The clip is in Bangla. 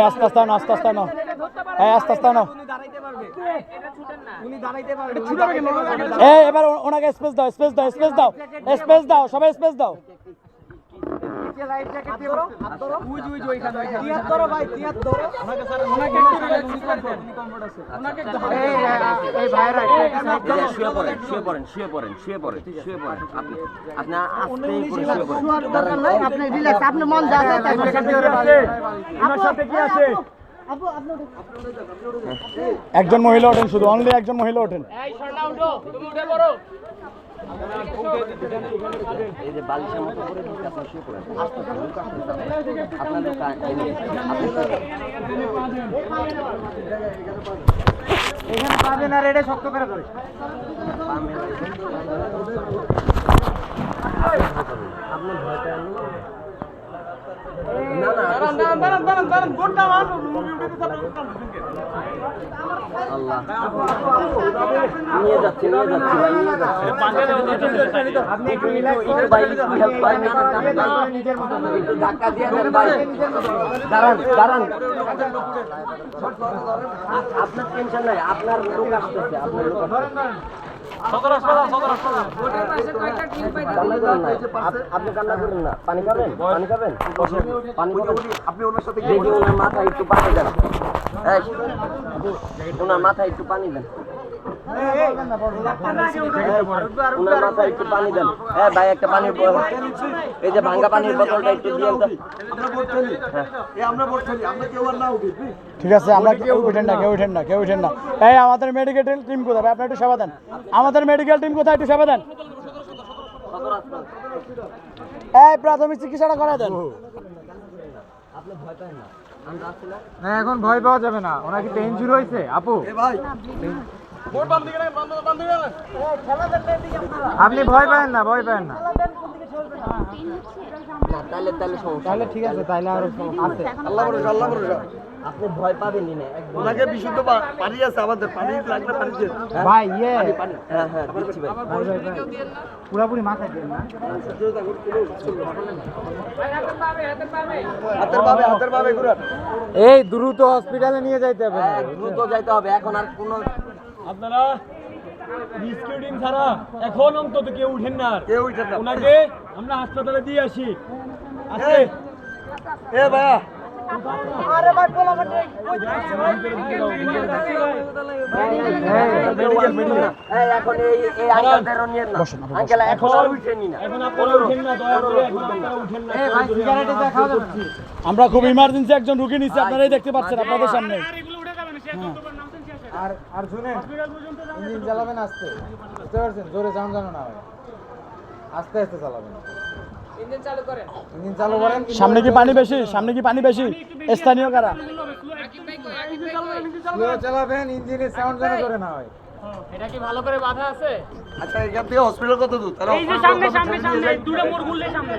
আস্তে আস্তে না আস্তে আস্তে আস্তে আস্তে এবার ওনাকে স্পেস দাও স্পেস দাও স্পেস দাও স্পেস দাও, সবাই স্পেস দাও। শুয়ে পড়েন শুয়ে পড়েন শুয়ে পড়েন শুয়ে পড়েন শুয়ে পড়েন আপনি আপনি আস্তেই করে শুয়ে পড়েন। দরকার নাই আপনি রিল্যাক্স আপনি মন যা চায় তাই করেন। আপু আপনি একজন মহিলা ওঠেন শুধু অনলি একজন মহিলা ওঠেন। এই যে বালিশের মতো করে দিচ্ছে আপনি শুয়ে পড়েন। আস্তে আপনাদের এই এখানে পাবেন আর এটা শক্ত করে ধরে। আপনি ভয় পেন না দাঁড়ান দাঁড়ান দাঁড়ান দাঁড়ান গোটা না আল্লাহ। নিয়ে যাচ্ছে নিয়ে যাচ্ছে ভাই নিয়ে যাচ্ছে। আপনি একটু একটু ভাই একটু ভাই না না না, না, না। নিজের মতো একটু ধাক্কা দিয়ে দেন ভাই। দাঁড়ান দাঁড়ান। আপনার টেনশন নাই আপনার লোক আসতেছে আপনার লোক আপনি কান্না করেন না পানি খাবেন? পানি খাবেন? পানি আপনি ওনার সাথে দেখি ওনার মাথায় একটু পানি দেন ওনার মাথায় একটু পানি দেন। ওনার মাথায় একটু পানি দেন। হ্যাঁ ভাই একটা পানির ব- এই যে ভাঙ্গা পানির বোতলটা একটু দিয়ে হ্যাঁ। ঠিক আছে আমরা কেউ উঠেন না কেউ উঠেন না কেউ উঠেন না। এই আমাদের মেডিকেল টিম কোথায়? ভাই, আপনি একটু সেবা দেন। আমাদের মেডিকেল টিম কোথায়? একটু সেবা দেন। এই প্রাথমিক চিকিৎসাটা করে দেন। আপনি ভয় না। না না এখন ভয় পাওয়া যাবে না। ওনার কি পেন শুরু হয়েছে? আপু? আপনি ভয় পাবেন না ভয় পাবেন না। না তাহলে তাহলে তাহলে ঠিক আছে তাহলে আর আছে। আপনি ভয় পাবেনই না ওনাকে বিশুদ্ধ পানি আছে আমাদের পানি লাগলে পানি দেন। ভাই ইয়ে। হ্যাঁ হ্যাঁ দিচ্ছি ভাই। পুরাপুরি মাথায় দেন না? হাতের ভাবে হাতের ভাবে ঘুরান। এই দ্রুত হসপিটালে নিয়ে যাইতে হবে। হ্যাঁ, দ্রুত যাইতে হবে এখন আর কোনো আপনারা রিস্কিউ টিম ছাড়া এখন অন্তত কেউ উঠেন না আর। কেউ উঠে না। ওনাকে আমরা হাসপাতালে দিয়ে আসি। আজকে এ ভাইয়া। এই এখন এই এই আঙ্কেলদেরও নিয়ে না। আঙ্কেল এখন আর উঠেনি না এখন আপনারা উঠেন না দয়া করে এখন আপনারা উঠেন না। ভাই সিগারেটে দেখাও যাবে আমরা খুব ইমার্জেন্সি একজন রুগী নিচ্ছি আপনারাই দেখতে পাচ্ছেন আপনাদের সামনে। আর আর শুনেন ইঞ্জিন চালাবেন আস্তে। বুঝতে পারছেন? জোরে সাউন্ড জানো না আস্তে আস্তে চালাবেন। সামনে কি পানি বেশি? সামনে কি পানি বেশি? স্থানীয় কারা? চালাবেন ইঞ্জিনের সাউন্ড যেন করে না হয়। আচ্ছা এখান থেকে হসপিটাল কত দূর? তাহলে সামনে সামনে সামনে দুটো মোড় ঘুরলে সামনে।